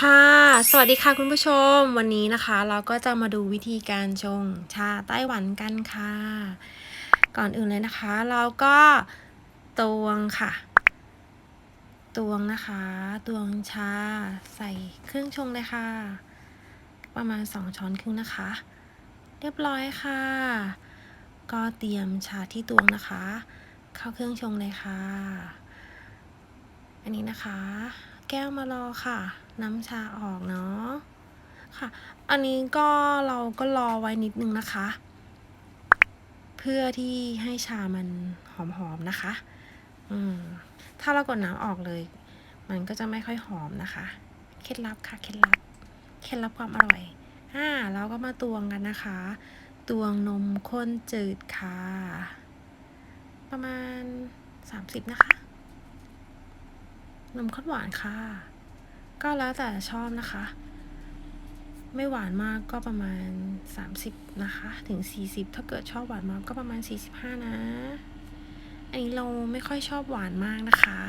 ค่ะ สวัสดีค่ะคุณผู้ชม วันนี้นะคะ เราก็จะมาดูวิธีการชงชาไต้หวันกันค่ะ ก่อนอื่นเลยนะคะ เราก็ตวงค่ะ ตวงนะคะ ตวงชาใส่เครื่องชงเลยค่ะ ประมาณ2ช้อนครึ่งนะคะ เรียบร้อยค่ะ ก็เตรียมชาที่ตวงนะคะ เข้าเครื่องชงเลยค่ะ อันนี้นะคะ แก้วมารอค่ะ น้ำชาออกเนาะค่ะ อันนี้ก็เราก็รอไว้นิดนึงนะคะ เพื่อที่ให้ชามันหอมๆนะคะ อืมถ้าเรากดน้ำออกเลย มันก็จะไม่ค่อยหอมนะคะ เคล็ดลับค่ะ เคล็ดลับ เคล็ดลับความอร่อย อ่า เราก็มาตวงกันนะคะ ตวงนมข้นจืดค่ะ ประมาณ 30 นะคะ นมข้นหวานค่ะ ก็แล้วแต่ชอบนะคะ ไม่หวานมากก็ประมาณ 30 นะคะ ถึง 40 ถ้าเกิดชอบหวานมากก็ประมาณ 45 นะ อันนี้เราไม่ค่อยชอบหวานมากนะคะ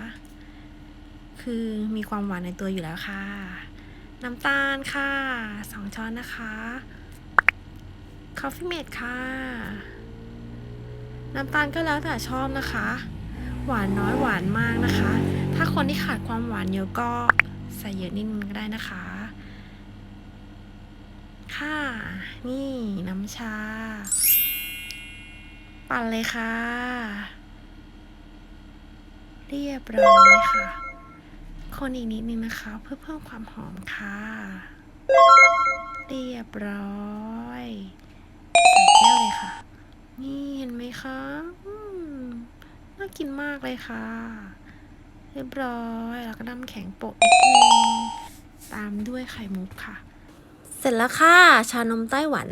คือมีความหวานในตัวอยู่แล้วค่ะ น้ำตาลค่ะ 2 ช้อนนะคะ Coffee Mate ค่ะ น้ำตาลก็แล้วแต่ชอบนะคะ หวานน้อยหวานมากนะคะาคนที่ขาดความหวานเยอะก็ใส่เยอะนิดนึงก็ได้นะคะ ค่ะ นี่น้ำชา ปั่นเลยค่ะ เรียบร้อยค่ะ คนอีกนิดนึงนะคะ เพื่อเพิ่มความหอมค่ะ เรียบร้อยใส่แก้วเลยค่ะ นี่เห็นไหมคะน่ากินมากเลยค่ะ เรียบร้อยแล้วก็น้ำแข็งโปะนิดนึงตามด้วยไข่มุกค่ะ เสร็จแล้วค่ะ ชานมไต้หวัน